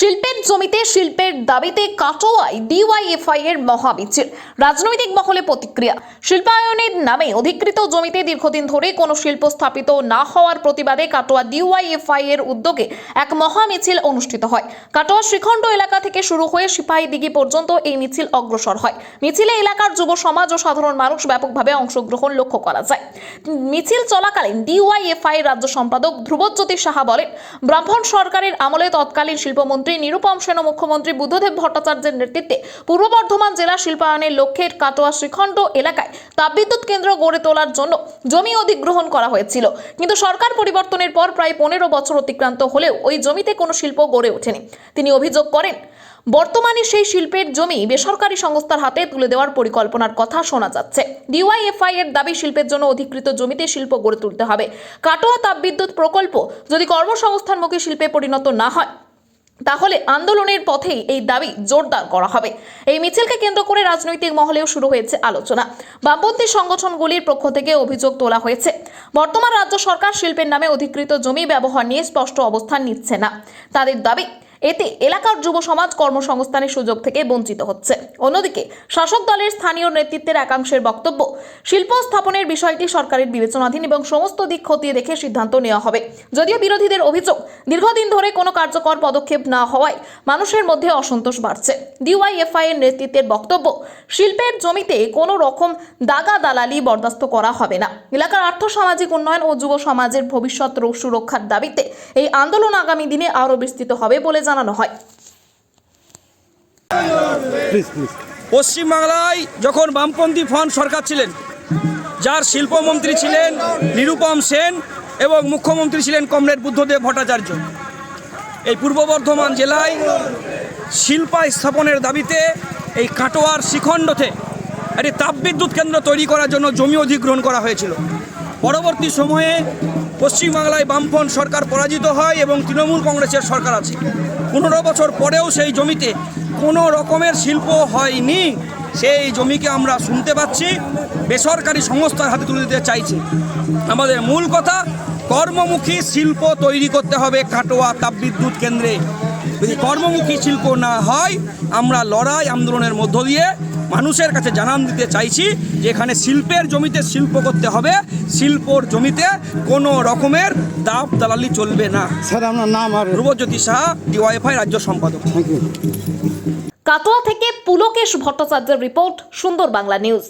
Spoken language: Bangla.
শিল্পের জমিতে, শিল্পের দাবিতে কাটোয়ায় ডিওয়াইএফআই এর মহামিছিল রাজনৈতিক মহলে প্রতিক্রিয়া। শিল্পায়নের নামে অধিকৃত জমিতে দীর্ঘদিন ধরে কোনো শিল্প স্থাপিত না হওয়ার প্রতিবাদে কাটোয়া ডিওয়াইএফআই এর উদ্যোগে এক মহামিছিল অনুষ্ঠিত হয়। কাটোয়া শ্রীখণ্ড এলাকা থেকে শুরু হয়ে সিপাহীদিঘি পর্যন্ত এই মিছিল অগ্রসর হয়। মিছিলে এলাকার যুব সমাজ ও সাধারণ মানুষ ব্যাপকভাবে অংশগ্রহণ লক্ষ্য করা যায়। মিছিল চলাকালীন ডিওয়াইএফআই রাজ্য সম্পাদক ধ্রুবজ্যোতি সাহা বলেন, ব্রাহ্মণ সরকারের আমলে তৎকালীন শিল্পমন্ত্রী নিরুপম সেন ও মুখ্যমন্ত্রী বুদ্ধদেব ভট্টাচার্যের নেতৃত্বে পূর্ব বর্ধমান জেলা শিল্পায়নের লক্ষ্যে কাটোয়া শ্রীখণ্ড এলাকায় তাপবিদ্যুৎ কেন্দ্র গড়ে তোলার জন্য জমি অধিগ্রহণ করা হয়েছিল। কিন্তু সরকার পরিবর্তনের পর প্রায় পনেরো বছর অতিক্রান্ত হলেও ওই জমিতে কোনো শিল্প গড়ে ওঠেনি। তিনি অভিযোগ করেন, বর্তমানে সেই শিল্পের জমি বেসরকারি সংস্থার হাতে তুলে দেওয়ার পরিকল্পনার কথা শোনা যাচ্ছে। ডিওয়াইএফআই এর দাবি, শিল্পের জন্য অধিকৃত জমিতে শিল্প গড়ে তুলতে হবে। কাটোয়া তাপবিদ্যুৎ প্রকল্প যদি কর্মসংস্থানমুখী শিল্পে পরিণত না হয় তাহলে আন্দোলনের পথেই এই দাবি জোরদার করা হবে। এই মিছিলকে কেন্দ্র করে রাজনৈতিক মহলেও শুরু হয়েছে আলোচনা। বামপন্থী সংগঠনগুলির পক্ষ থেকে অভিযোগ তোলা হয়েছে। বর্তমান রাজ্য সরকার শিল্পের নামে অধিকৃত জমি ব্যবহার নিয়ে স্পষ্ট অবস্থান নিচ্ছে না। তাদের দাবি এতে এলাকার যুব সমাজ কর্মসংস্থানের সুযোগ থেকে বঞ্চিত হচ্ছে। অন্যদিকে, শাসক দলের স্থানীয় নেতৃত্বের একাংশের বক্তব্য, শিল্প স্থাপনের বিষয়টি সরকারের বিবেচনাধীন এবং সমস্ত দিক খতিয়ে দেখে সিদ্ধান্ত নেওয়া হবে। যদিও বিরোধীদের অভিযোগ, দীর্ঘদিন ধরে কোনো কার্যকর পদক্ষেপ না হওয়ায় মানুষের মধ্যে অসন্তোষ বাড়ছে। ডিওয়াইএফআই এর নেতৃত্বের বক্তব্য, শিল্পের জমিতে কোনো রকম দাগা দালালি বরদাস্ত করা হবে না। এলাকার আর্থ সামাজিক উন্নয়ন ও যুব সমাজের ভবিষ্যৎ সুরক্ষার দাবিতে এই আন্দোলন আগামী দিনে আরও বিস্তৃত হবে বলে জানানো হয়। প্লিজ প্লিজ পশ্চিমবাংলায় যখন বামপন্থী ফ্রন্ট সরকার ছিলেন যার শিল্পমন্ত্রী ছিলেন নিরুপম সেন এবং মুখ্যমন্ত্রী ছিলেন কমরেড বুদ্ধদেব ভট্টাচার্য এই পূর্ব বর্ধমান জেলায় শিল্পা স্থাপনের দাবিতে এই কাটোয়ার শিখণ্ডতে একটি তাপবিদ্যুৎ কেন্দ্র তৈরি করার জন্য জমি অধিগ্রহণ করা হয়েছিল। পরবর্তী সময়ে পশ্চিমবাংলায় বামফ্রন্ট সরকার পরাজিত হয় এবং তৃণমূল কংগ্রেসের সরকার আছে। পনেরো বছর পরেও সেই জমিতে কোনো রকমের শিল্প হয়নি। সেই জমিকে আমরা শুনতে পাচ্ছি। বেসরকারি সংস্থার হাতে তুলে দিতে চাইছে। আমাদের মূল কথা, কর্মমুখী শিল্প তৈরি করতে হবে কাটোয়া তাপবিদ্যুৎ কেন্দ্রে। যদি কর্মমুখী শিল্প না হয় আমরা লড়াই আন্দোলনের মধ্য দিয়ে মানুষের কাছে জানান দিতে চাইছি যে এখানে শিল্পের জমিতে শিল্প করতে হবে। শিল্পর জমিতে কোনো রকমের দাব দালালি চলবে না। স্যার আপনার নাম আর ধ্রুবজ্যোতি সাহা ডিওয়াইফাই রাজ্য সম্পাদক। থ্যাংক ইউ কাটোয়া থেকে পুলকেশ ভট্টাচার্যের রিপোর্ট সুন্দর বাংলা নিউজ।